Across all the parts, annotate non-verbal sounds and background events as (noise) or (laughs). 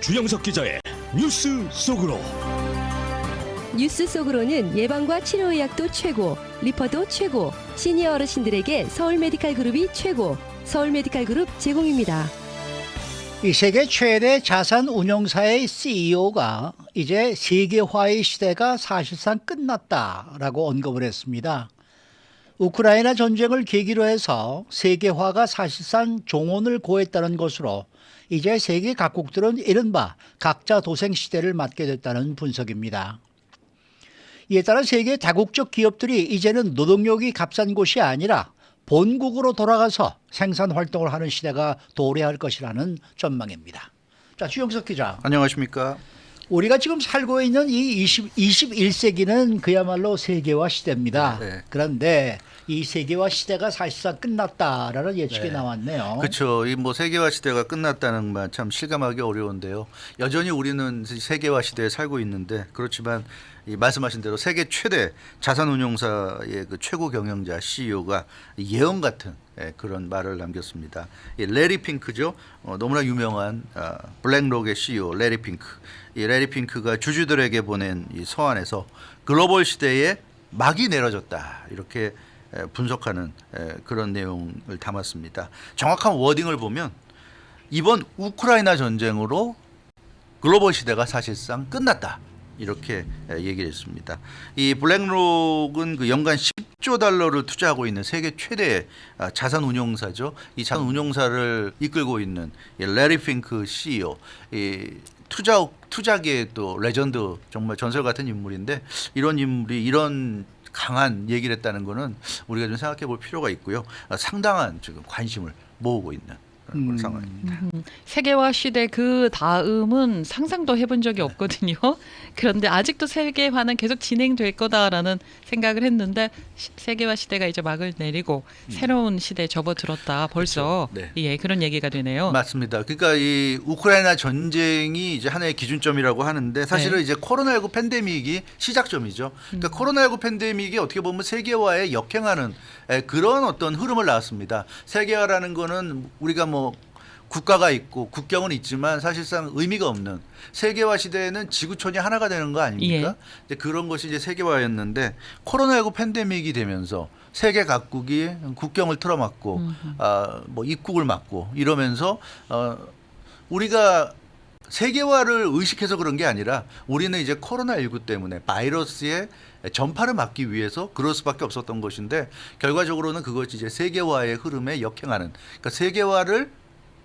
주영석 기자의 뉴스 속으로 뉴스 속으로는 예방과 치료 의학도 최고, 리퍼도 최고, 시니어 어르신들에게 서울 메디칼 그룹이 최고, 서울 메디칼 그룹 제공입니다. 이 세계 최대 자산 운용사의 CEO가 이제 세계화의 시대가 사실상 끝났다라고 언급을 했습니다. 우크라이나 전쟁을 계기로 해서 세계화가 사실상 종언을 고했다는 것으로 이제 세계 각국들은 이른바 각자 도생 시대를 맞게 됐다는 분석입니다. 이에 따라 세계 다국적 기업들이 이제는 노동력이 값싼 곳이 아니라 본국으로 돌아가서 생산 활동을 하는 시대가 도래할 것이라는 전망입니다. 자, 주영석 기자. 안녕하십니까? 우리가 지금 살고 있는 이 20, 21세기는 그야말로 세계화 시대입니다. 네. 그런데 이 세계화 시대가 사실상 끝났다라는 예측이 네. 나왔네요. 그렇죠. 이 뭐 세계화 시대가 끝났다는 말 참 실감하기 어려운데요. 여전히 우리는 세계화 시대에 살고 있는데 그렇지만 이 말씀하신 대로 세계 최대 자산운용사의 그 최고 경영자 CEO가 예언 같은 예, 그런 말을 남겼습니다. 이 레리 핑크죠. 어, 너무나 유명한 아, 블랙록의 CEO 레리 핑크. 이 레리 핑크가 주주들에게 보낸 이 서한에서 글로벌 시대에 막이 내려졌다 이렇게 에, 분석하는 에, 그런 내용을 담았습니다. 정확한 워딩을 보면 이번 우크라이나 전쟁으로 글로벌 시대가 사실상 끝났다. 이렇게 에, 얘기를 했습니다. 이 블랙록은 그 연간 10조 달러를 투자하고 있는 세계 최대 아, 자산 운용사죠. 이 자산 운용사를 이끌고 있는 이 레리 핑크 CEO, 이 투자 투자계의 또 레전드 정말 전설 같은 인물인데 이런 인물이 이런 강한 얘기를 했다는 거는 우리가 좀 생각해 볼 필요가 있고요. 아, 상당한 지금 관심을 모으고 있는 그런 음. 상황입니다. 세계화 시대 그 다음은 상상도 해본 적이 없거든요. (laughs) 그런데 아직도 세계화는 계속 진행될 거다라는 생각을 했는데 시- 세계화 시대가 이제 막을 내리고 새로운 시대에 접어들었다 벌써 음. 그렇죠. 네. 예 그런 얘기가 되네요. 맞습니다. 그러니까 이 우크라이나 전쟁이 이제 하나의 기준점이라고 하는데 사실은 네. 이제 코로나19 팬데믹이 시작점이죠. 그러니까 음. 코로나19 팬데믹이 어떻게 보면 세계화에 역행하는 에, 그런 어떤 흐름을 낳았습니다. 세계화라는 거는 우리가 뭐 국가가 있고 국경은 있지만 사실상 의미가 없는 세계화 시대에는 지구촌이 하나가 되는 거 아닙니까? 예. 근데 그런 것이 이제 세계화였는데 코로나19 팬데믹이 되면서 세계 각국이 국경을 틀어막고 음흠. 아, 뭐 입국을 막고 이러면서 어, 우리가 세계화를 의식해서 그런 게 아니라 우리는 이제 코로나19 때문에 바이러스의 전파를 막기 위해서 그럴 수밖에 없었던 것인데 결과적으로는 그것이 이제 세계화의 흐름에 역행하는 그러니까 세계화를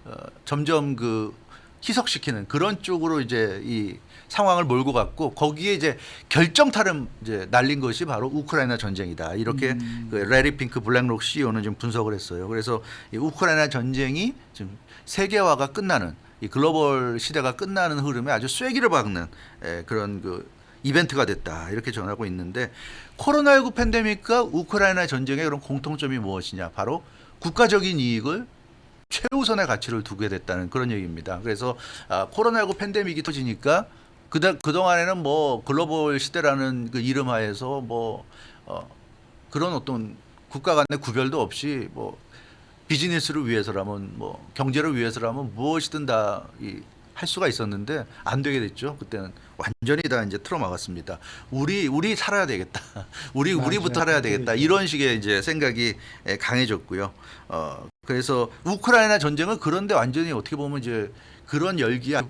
어, 점점 그 희석시키는 그런 쪽으로 이제 이 상황을 몰고 갔고 거기에 이제 결정타를 이제 날린 것이 바로 우크라이나 전쟁이다 이렇게 그 레리 핑크 블랙록 CEO는 지금 분석을 했어요. 그래서 이 우크라이나 전쟁이 지금 세계화가 끝나는 이 글로벌 시대가 끝나는 흐름에 아주 쐐기를 박는 에, 그런 그 이벤트가 됐다 이렇게 전하고 있는데 코로나19 팬데믹과 우크라이나 전쟁의 그런 공통점이 무엇이냐 바로 국가적인 이익을 최우선의 가치를 두게 됐다는 그런 얘기입니다. 그래서 아, 코로나19 팬데믹이 터지니까 그다 그동안에는 뭐 글로벌 시대라는 그 이름 하에서 뭐 어, 그런 어떤 국가 간의 구별도 없이 뭐 비즈니스를 위해서라면 뭐 경제를 위해서라면 무엇이든 다 이 할 수가 있었는데 안 되게 됐죠. 그때는 완전히 다 이제 틀어막았습니다. 우리 우리 살아야 되겠다. (laughs) 우리 우리부터 살아야 되겠다. 이런 식의 이제 생각이 에, 강해졌고요. 어 그래서 우크라이나 전쟁은 그런데 완전히 어떻게 보면 이제 그런 열기에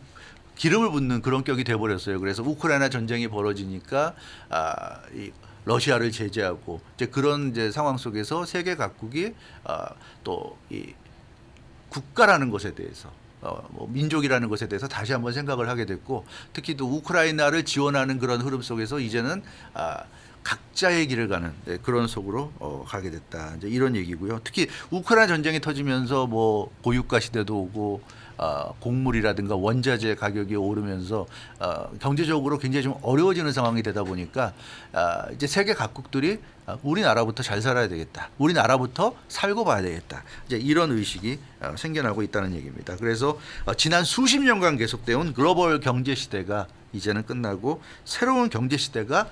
기름을 붓는 그런 격이 돼버렸어요. 그래서 우크라이나 전쟁이 벌어지니까 아, 이 러시아를 제재하고 이제 그런 이제 상황 속에서 세계 각국이 아, 또이 국가라는 것에 대해서 어, 뭐 민족이라는 것에 대해서 다시 한번 생각을 하게 됐고 특히 또 우크라이나를 지원하는 그런 흐름 속에서 이제는 아, 각자의 길을 가는 네, 그런 속으로 어, 가게 됐다. 이제 이런 얘기고요. 특히 우크라이나 전쟁이 터지면서 뭐 고유가 시대도 오고 아, 곡물이라든가 원자재 가격이 오르면서 아, 경제적으로 굉장히 좀 어려워지는 상황이 되다 보니까 아, 이제 세계 각국들이 아, 우리나라부터 잘 살아야 되겠다. 우리나라부터 살고 봐야 되겠다. 이제 이런 의식이 아, 생겨나고 있다는 얘기입니다. 그래서 어, 지난 수십 년간 계속되어 온 글로벌 경제 시대가 이제는 끝나고 새로운 경제 시대가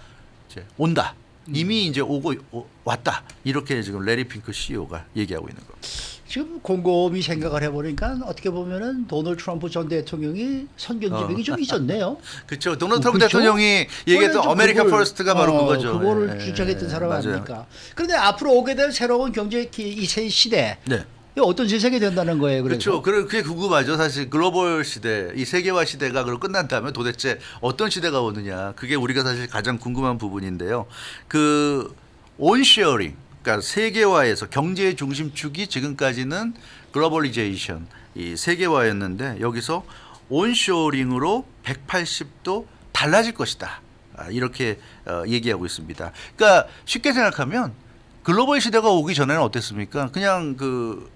이제 온다. 이미 이제 오고 오- 왔다 이렇게 지금 레리 핑크 CEO가 얘기하고 있는 겁니다. 지금 곰곰이 생각을 해보니까 어떻게 보면은 도널드 트럼프 전 대통령이 선경지력이 어. 좀 잊었네요. (laughs) 그렇죠. 도널드 트럼프 그렇죠? 대통령이 얘기했던 아메리카 그걸- 퍼스트가 바로 어, 그거죠. 그거를 예, 주장했던 예, 사람. 아닙니까? 그런데 앞으로 오게 될 새로운 경제 기- 이세 시대 네. 어떤 세상이 된다는 거예요. 그래서 그렇죠. 그래 그게 궁금하죠. 사실 글로벌 시대, 이 세계화 시대가 그걸 끝난다면 도대체 어떤 시대가 오느냐. 그게 우리가 사실 가장 궁금한 부분인데요. 그 온시어링, 그러니까 세계화에서 경제의 중심축이 지금까지는 글로벌리제이션, 이 세계화였는데 여기서 온쇼링으로 180도 달라질 것이다. 아, 이렇게 어, 얘기하고 있습니다. 그러니까 쉽게 생각하면 글로벌 시대가 오기 전에는 어땠습니까? 그냥 그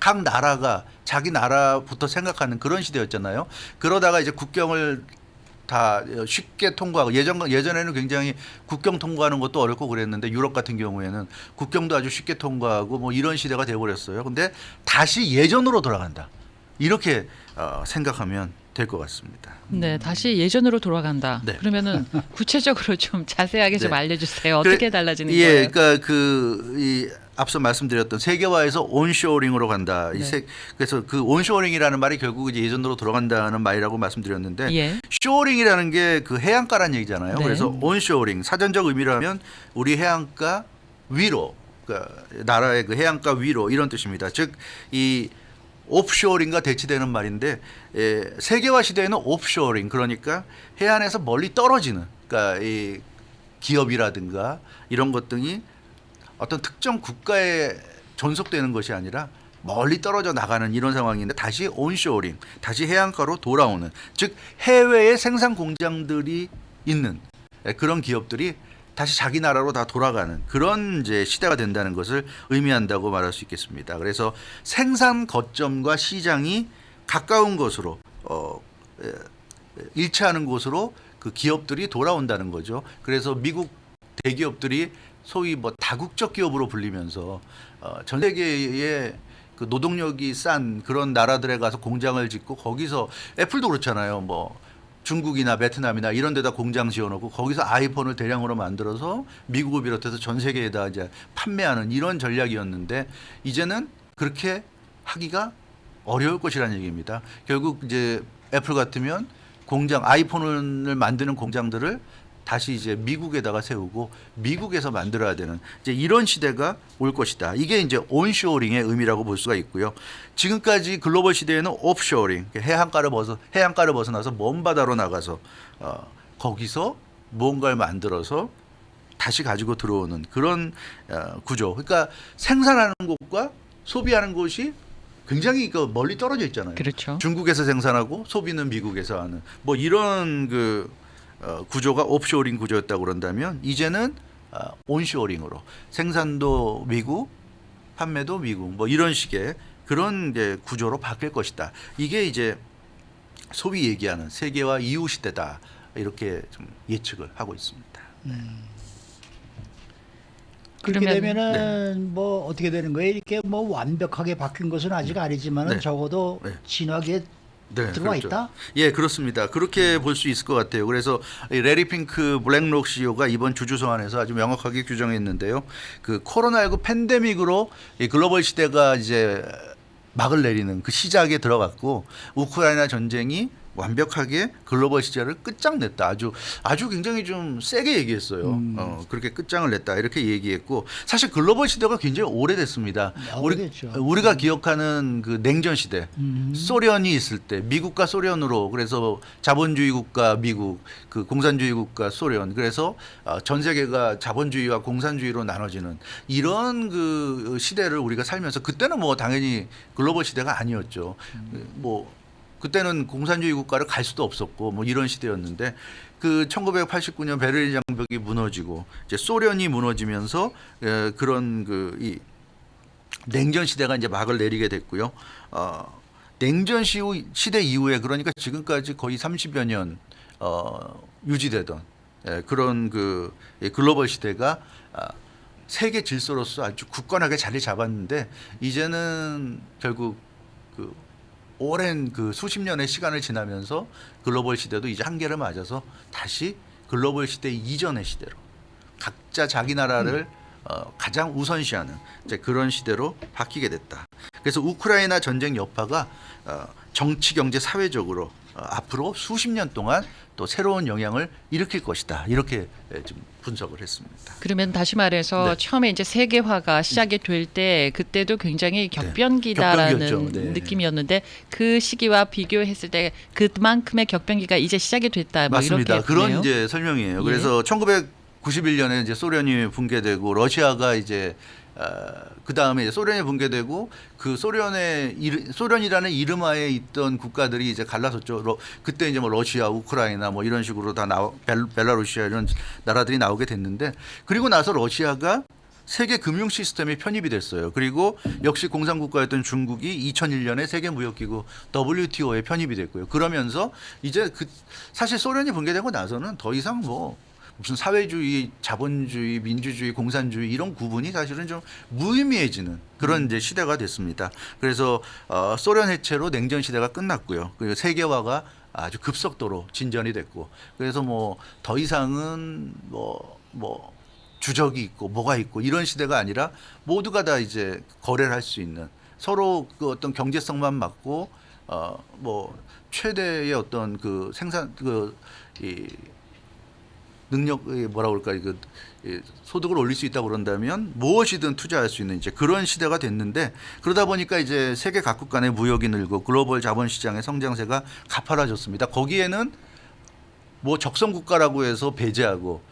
각 나라가 자기 나라부터 생각하는 그런 시대였잖아요. 그러다가 이제 국경을 다 쉽게 통과하고 예전 예전에는 굉장히 국경 통과하는 것도 어렵고 그랬는데 유럽 같은 경우에는 국경도 아주 쉽게 통과하고 뭐 이런 시대가 돼 버렸어요. 근데 다시 예전으로 돌아간다. 이렇게 어, 생각하면 될 것 같습니다. 네, 다시 예전으로 돌아간다. 네. 그러면은 구체적으로 좀 자세하게 좀 네. 알려주세요. 그래- 어떻게 달라지는 예, 거예요? 그러니까 그이 앞서 말씀드렸던 세계화에서 온쇼링으로 간다. 이 네. 세, 그래서 그 온쇼링이라는 말이 결국 이제 예전으로 돌아간다는 말이라고 말씀드렸는데 예. 쇼링이라는 게 그 해안가란 얘기잖아요. 네. 그래서 온쇼링 사전적 의미라면 우리 해안가 위로 그러니까 나라의 그 해안가 위로 이런 뜻입니다. 즉이 옵쇼링과 대치되는 말인데 에, 세계화 시대에는 옵쇼링 그러니까 해안에서 멀리 떨어지는 그러니까 이 기업이라든가 이런 것 등이 어떤 특정 국가에 존속되는 것이 아니라 멀리 떨어져 나가는 이런 상황인데 다시 온쇼링, 다시 해안가로 돌아오는 즉 해외에 생산 공장들이 있는 예, 그런 기업들이 다시 자기 나라로 다 돌아가는 그런 이제 시대가 된다는 것을 의미한다고 말할 수 있겠습니다. 그래서 생산 거점과 시장이 가까운 곳으로 어, 에, 일치하는 곳으로 그 기업들이 돌아온다는 거죠. 그래서 미국 대기업들이 소위 뭐 다국적 기업으로 불리면서 어, 전 세계에 그 노동력이 싼 그런 나라들에 가서 공장을 짓고 거기서 애플도 그렇잖아요. 뭐 중국이나 베트남이나 이런 데다 공장 지어놓고 거기서 아이폰을 대량으로 만들어서 미국을 비롯해서 전 세계에다 이제 판매하는 이런 전략이었는데 이제는 그렇게 하기가 어려울 것이라는 얘기입니다. 결국 이제 애플 같으면 공장 아이폰을 만드는 공장들을 다시 이제 미국에다가 세우고 미국에서 만들어야 되는 이제 이런 시대가 올 것이다. 이게 이제 온쇼링의 의미라고 볼 수가 있고요. 지금까지 글로벌 시대에는 옵쇼링, 해안가를 벗어 해안가를 벗어나서 먼 바다로 나가서 어, 거기서 무언가를 만들어서 다시 가지고 들어오는 그런 어, 구조. 그러니까 생산하는 곳과 소비하는 곳이 굉장히 그 멀리 떨어져 있잖아요. 그렇죠. 중국에서 생산하고 소비는 미국에서 하는 뭐 이런 그 어, 구조가 옵쇼링 구조였다고 그런다면 이제는 어, 온쇼링으로 생산도 미국, 판매도 미국 뭐 이런 식의 그런 이제 구조로 바뀔 것이다. 이게 이제 소위 얘기하는 세계화 이후 시대다 이렇게 좀 예측을 하고 있습니다. 그렇게 그러면- 되면은 뭐 어떻게 되는 거예요? 이렇게 뭐 완벽하게 바뀐 것은 아직 아니지만은 네. 적어도 네. 진화기에 네, 들어와 그렇죠. 있다. 예, 그렇습니다. 그렇게 볼수 있을 것 같아요. 그래서 이 레리 핑크 블랙록 CEO가 이번 주주 서한에서 아주 명확하게 규정했는데요. 그 코로나19 팬데믹으로 이 글로벌 시대가 이제 막을 내리는 그 시작에 들어갔고 우크라이나 전쟁이 완벽하게 글로벌 시대를 끝장냈다. 아주 아주 굉장히 좀 세게 얘기했어요. 음. 어, 그렇게 끝장을 냈다. 이렇게 얘기했고 사실 글로벌 시대가 굉장히 오래됐습니다. 아, 우리. 우리가 기억하는 그 냉전 시대 음. 소련이 있을 때 미국과 소련으로 그래서 자본주의 국가 미국 그 공산주의 국가 소련 그래서 어, 전 세계가 자본주의와 공산주의로 나눠지는 이런 그 시대를 우리가 살면서 그때는 뭐 당연히 글로벌 시대가 아니었죠. 뭐 그때는 공산주의 국가를 갈 수도 없었고 뭐 이런 시대였는데 그 1989년 베를린 장벽이 무너지고 이제 소련이 무너지면서 에, 그런 그이 냉전 시대가 이제 막을 내리게 됐고요. 어, 냉전 시후, 시대 이후에 그러니까 지금까지 거의 30여 년 어, 유지되던 예, 그런 그이 글로벌 시대가 아, 세계 질서로서 아주 굳건하게 자리 잡았는데 이제는 결국 그 오랜 그 수십 년의 시간을 지나면서 글로벌 시대도 이제 한계를 맞아서 다시 글로벌 시대 이전의 시대로 각자 자기 나라를 어, 가장 우선시하는 그런 시대로 바뀌게 됐다. 그래서 우크라이나 전쟁 여파가 어, 정치, 경제, 사회적으로 어, 앞으로 수십 년 동안 또 새로운 영향을 일으킬 것이다. 이렇게 예, 좀 분석을 했습니다. 그러면 다시 말해서 네. 처음에 이제 세계화가 시작이 될 때 그때도 굉장히 격변기다라는 격변기였죠. 네. 느낌이었는데 그 시기와 비교했을 때 그만큼의 격변기가 이제 시작이 됐다. 뭐 맞습니다. 그런. 이제 설명이에요. 예. 그래서 1991년에 이제 소련이 붕괴되고 러시아가 이제 그 다음에 소련이 붕괴되고 그 소련의 이르- 소련이라는 이름 하에 있던 국가들이 이제 갈라섰죠. 러- 그때 이제 뭐 러시아, 우크라이나 뭐 이런 식으로 다 나오 벨, 벨라루시아 이런 나라들이 나오게 됐는데 그리고 나서 러시아가 세계 금융 시스템이 편입이 됐어요. 그리고 역시 공산국가였던 중국이 2001년에 세계 무역기구 WTO에 편입이 됐고요. 그러면서 이제 그 사실 소련이 붕괴되고 나서는 더 이상 뭐 무슨 사회주의, 자본주의, 민주주의, 공산주의 이런 구분이 사실은 좀 무의미해지는 그런 이제 시대가 됐습니다. 그래서 어, 소련 해체로 냉전 시대가 끝났고요. 그리고 세계화가 아주 급속도로 진전이 됐고 그래서 뭐 더 이상은 뭐뭐 주적이 있고 뭐가 있고 이런 시대가 아니라 모두가 다 이제 거래를 할 수 있는 서로 그 어떤 경제성만 맞고 어뭐 최대의 어떤 그 생산 그이 능력 이 뭐라 그럴까 그이 소득을 올릴 수 있다고 그런다면 무엇이든 투자할 수 있는 이제 그런 시대가 됐는데 그러다 보니까 이제 세계 각국 간의 무역이 늘고 글로벌 자본 시장의 성장세가 가파라졌습니다. 거기에는 뭐 적성 국가라고 해서 배제하고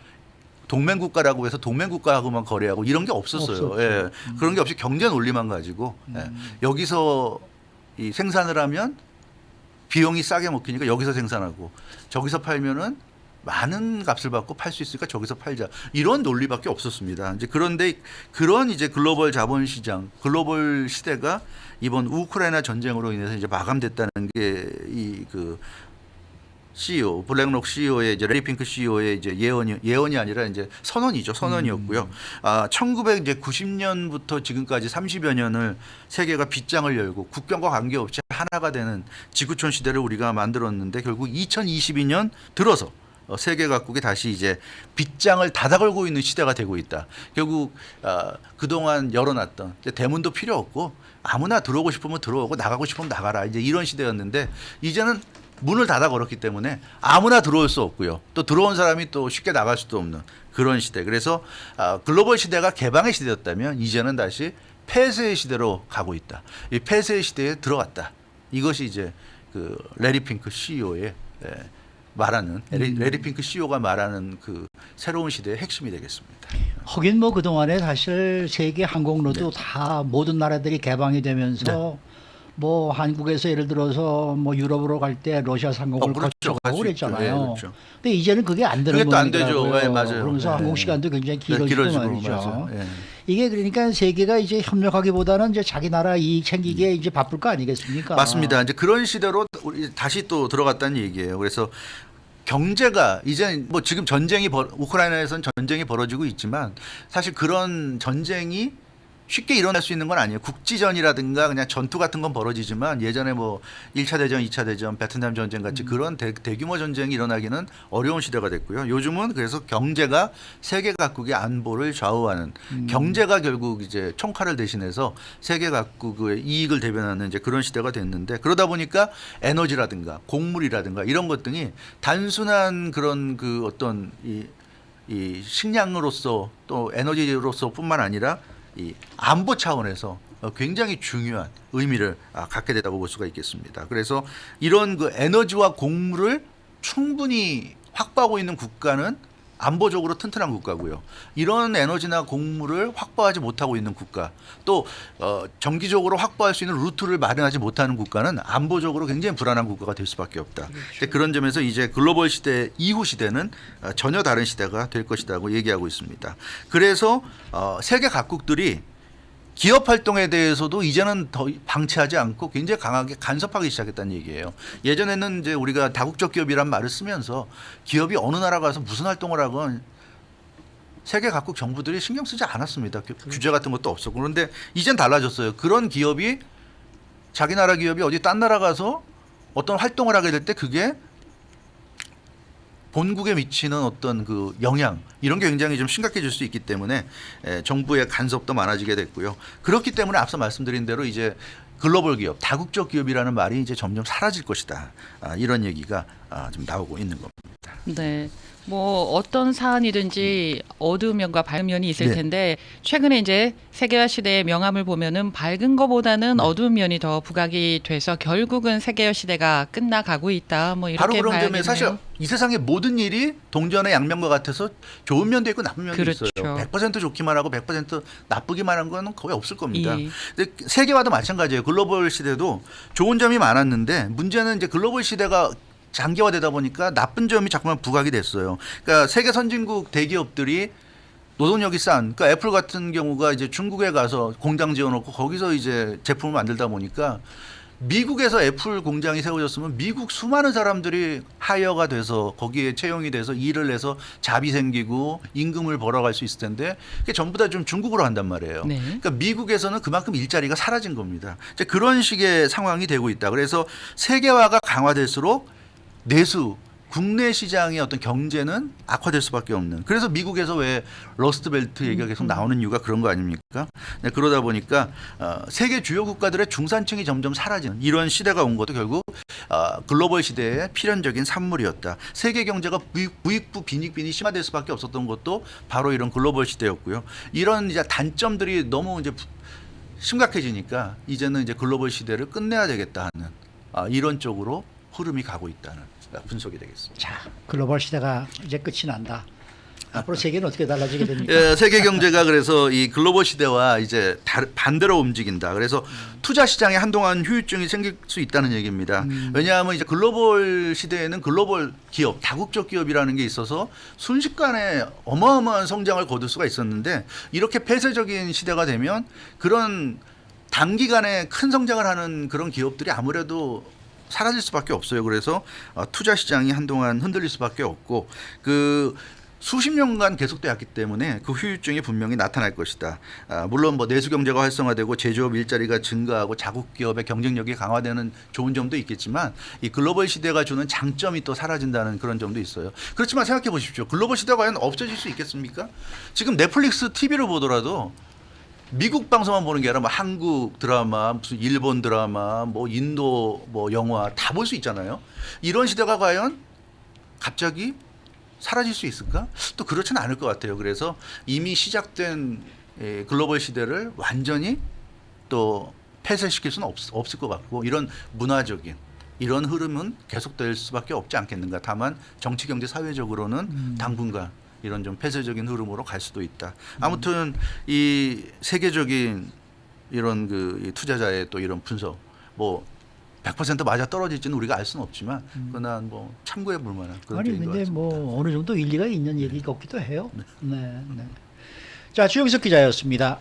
동맹 국가라고 해서 동맹 국가하고만 거래하고 이런 게 없었어요. 없었죠. 예. 그런 게 없이 경제 논리만 가지고 예. 여기서 이 생산을 하면 비용이 싸게 먹히니까 여기서 생산하고 저기서 팔면은 많은 값을 받고 팔 수 있으니까 저기서 팔자 이런 논리밖에 없었습니다. 이제 그런데 그런 이제 글로벌 자본 시장, 글로벌 시대가 이번 우크라이나 전쟁으로 인해서 이제 마감됐다는 게 이그 CEO 블랙록 CEO의 이제 레리 핑크 CEO의 이제 예언이 예언이 아니라 이제 선언이죠 선언이었고요. 아 1990년부터 지금까지 30여 년을 세계가 빗장을 열고 국경과 관계없이 하나가 되는 지구촌 시대를 우리가 만들었는데 결국 2022년 들어서 어, 세계 각국이 다시 이제 빗장을 닫아 걸고 있는 시대가 되고 있다. 결국 아, 그동안 열어놨던 대문도 필요 없고 아무나 들어오고 싶으면 들어오고 나가고 싶으면 나가라 이제 이런 시대였는데 이제는 문을 닫아 걸었기 때문에 아무나 들어올 수 없고요. 또 들어온 사람이 또 쉽게 나갈 수도 없는 그런 시대. 그래서 아, 글로벌 시대가 개방의 시대였다면 이제는 다시 폐쇄의 시대로 가고 있다. 이 폐쇄의 시대에 들어갔다. 이것이 이제 그 레리 핑크 CEO의 예, 말하는 레리, 레리 핑크 CEO가 말하는 그 새로운 시대의 핵심이 되겠습니다. 하긴 뭐 그동안에 사실 세계 항공로도 네. 다 모든 나라들이 개방이 되면서 뭐 한국에서 예를 들어서 뭐 유럽으로 갈 때 러시아 상공을 어, 그렇죠. 거쳐가고. 그랬잖아요. 네, 그렇죠. 근데 이제는 그게 안 되는 그게 또안 되죠. 네, 맞아요. 그러면서 네. 항공 시간도 굉장히 네, 길어지고 길어지고 말이죠. 맞아요. 예. 이게 그러니까 세계가 이제 협력하기보다는 이제 자기 나라 이익 챙기기에 이제 바쁠 거 아니겠습니까? 음. 맞습니다. 이제 그런 시대로 우리 다시 또 들어갔다는 얘기예요. 그래서 경제가 이제 뭐 지금 전쟁이 벌, 우크라이나에서는 전쟁이 벌어지고 있지만 사실 그런 전쟁이 쉽게 일어날 수 있는 건 아니에요. 국지전이라든가 그냥 전투 같은 건 벌어지지만 예전에 뭐 1차 대전, 2차 대전, 베트남 전쟁 같이 그런 대, 대규모 전쟁이 일어나기는 어려운 시대가 됐고요. 요즘은 그래서 경제가 세계 각국의 안보를 좌우하는 경제가 결국 이제 총칼을 대신해서 세계 각국의 이익을 대변하는 이제 그런 시대가 됐는데 그러다 보니까 에너지라든가 곡물이라든가 이런 것 등이 단순한 그런 그 어떤 이, 이 식량으로서 또 에너지로서뿐만 아니라 이 안보 차원에서 어, 굉장히 중요한 의미를 아, 갖게 됐다고 볼 수가 있겠습니다. 그래서 이런 그 에너지와 곡물을 충분히 확보하고 있는 국가는 안보적으로 튼튼한 국가고요. 이런 에너지나 곡물을 확보하지 못하고 있는 국가, 또 어, 정기적으로 확보할 수 있는 루트를 마련하지 못하는 국가는 안보적으로 굉장히 불안한 국가가 될 수밖에 없다. 근데 그런 점에서 이제 글로벌 시대 이후 시대는 어, 전혀 다른 시대가 될 것이라고 얘기하고 있습니다. 그래서 어, 세계 각국들이 기업 활동에 대해서도 이제는 더 방치하지 않고 굉장히 강하게 간섭하기 시작했다는 얘기예요. 예전에는 이제 우리가 다국적 기업이란 말을 쓰면서 기업이 어느 나라 가서 무슨 활동을 하건 세계 각국 정부들이 신경 쓰지 않았습니다. 규- 규제 같은 것도 없었고 그런데 이젠 달라졌어요. 그런 기업이 자기 나라 기업이 어디 딴 나라 가서 어떤 활동을 하게 될 때 그게 본국에 미치는 어떤 그 영향 이런 게 굉장히 좀 심각해질 수 있기 때문에 에, 정부의 간섭도 많아지게 됐고요. 그렇기 때문에 앞서 말씀드린 대로 이제 글로벌 기업, 다국적 기업이라는 말이 이제 점점 사라질 것이다. 아, 이런 얘기가 아, 좀 나오고 있는 겁니다. 네. 뭐 어떤 사안이든지 어두운 면과 밝은 면이 있을 네. 텐데 최근에 이제 세계화 시대의 명암을 보면은 밝은 것보다는 네. 어두운 면이 더 부각이 돼서 결국은 세계화 시대가 끝나가고 있다. 뭐 이렇게 바로 그런 봐야겠네요. 점에 사실 이 세상의 모든 일이 동전의 양면과 같아서 좋은 면도 있고 나쁜 면도 그렇죠. 있어요. 100% 좋기만 하고 100% 나쁘기만 한 거는 거의 없을 겁니다. 예. 근데 세계화도 마찬가지예요. 글로벌 시대도 좋은 점이 많았는데 문제는 이제 글로벌 시대가 장기화되다 보니까 나쁜 점이 자꾸만 부각이 됐어요. 그러니까 세계 선진국 대기업들이 노동력이 싼, 그러니까 애플 같은 경우가 이제 중국에 가서 공장 지어놓고 거기서 이제 제품을 만들다 보니까 미국에서 애플 공장이 세워졌으면 미국 수많은 사람들이 하이어가 돼서 거기에 채용이 돼서 일을 해서 잡이 생기고 임금을 벌어갈 수 있을 텐데 그게 전부 다 좀 중국으로 한단 말이에요. 네. 그러니까 미국에서는 그만큼 일자리가 사라진 겁니다. 이제 그런 식의 상황이 되고 있다. 그래서 세계화가 강화될수록 내수 국내 시장의 어떤 경제는 악화될 수밖에 없는. 그래서 미국에서 왜 러스트벨트 얘기가 계속 나오는 이유가 그런 거 아닙니까? 네, 그러다 보니까 어, 세계 주요 국가들의 중산층이 점점 사라지는 이런 시대가 온 것도 결국 어, 글로벌 시대의 필연적인 산물이었다. 세계 경제가 부익, 부익부 빈익빈이 심화될 수밖에 없었던 것도 바로 이런 글로벌 시대였고요. 이런 이제 단점들이 너무 이제 부- 심각해지니까 이제는 이제 글로벌 시대를 끝내야 되겠다 하는 아, 이런 쪽으로 흐름이 가고 있다는 분석이 되겠습니다. 자, 글로벌 시대가 이제 끝이 난다. 앞으로 세계는 어떻게 달라지게 됩니까? 예, 세계 경제가 그래서 이 글로벌 시대와 이제 반대로 움직인다. 그래서 투자 시장에 한동안 후유증이 생길 수 있다는 얘기입니다. 왜냐하면 이제 글로벌 시대에는 글로벌 기업, 다국적 기업이라는 게 있어서 순식간에 어마어마한 성장을 거둘 수가 있었는데 이렇게 폐쇄적인 시대가 되면 그런 단기간에 큰 성장을 하는 그런 기업들이 아무래도 사라질 수밖에 없어요. 그래서 어, 투자 시장이 한동안 흔들릴 수밖에 없고 그 수십 년간 계속되었기 때문에 그 후유증이 분명히 나타날 것이다. 아, 물론 뭐 내수 경제가 활성화되고 제조업 일자리가 증가하고 자국 기업의 경쟁력이 강화되는 좋은 점도 있겠지만 이 글로벌 시대가 주는 장점이 또 사라진다는 그런 점도 있어요. 그렇지만 생각해 보십시오. 글로벌 시대가 과연 없어질 수 있겠습니까? 지금 넷플릭스 TV를 보더라도 미국 방송만 보는 게 아니라 뭐 한국 드라마, 무슨 일본 드라마, 뭐 인도 뭐 영화 다 볼 수 있잖아요. 이런 시대가 과연 갑자기 사라질 수 있을까? 또 그렇지는 않을 것 같아요. 그래서 이미 시작된 예, 글로벌 시대를 완전히 또 폐쇄시킬 수는 없, 없을 것 같고 이런 문화적인 이런 흐름은 계속될 수밖에 없지 않겠는가. 다만 정치, 경제, 사회적으로는 당분간 이런 좀 폐쇄적인 흐름으로 갈 수도 있다. 아무튼 이 세계적인 이런 그이 투자자의 또 이런 분석 뭐 100% 맞아 떨어질지는 우리가 알 수는 없지만 그러나 뭐 참고해 볼 만한 그런 아니 근데 같습니다. 뭐 어느 정도 일리가 있는 얘기 같기도 해요. 네, 네. 자 주영석 기자였습니다.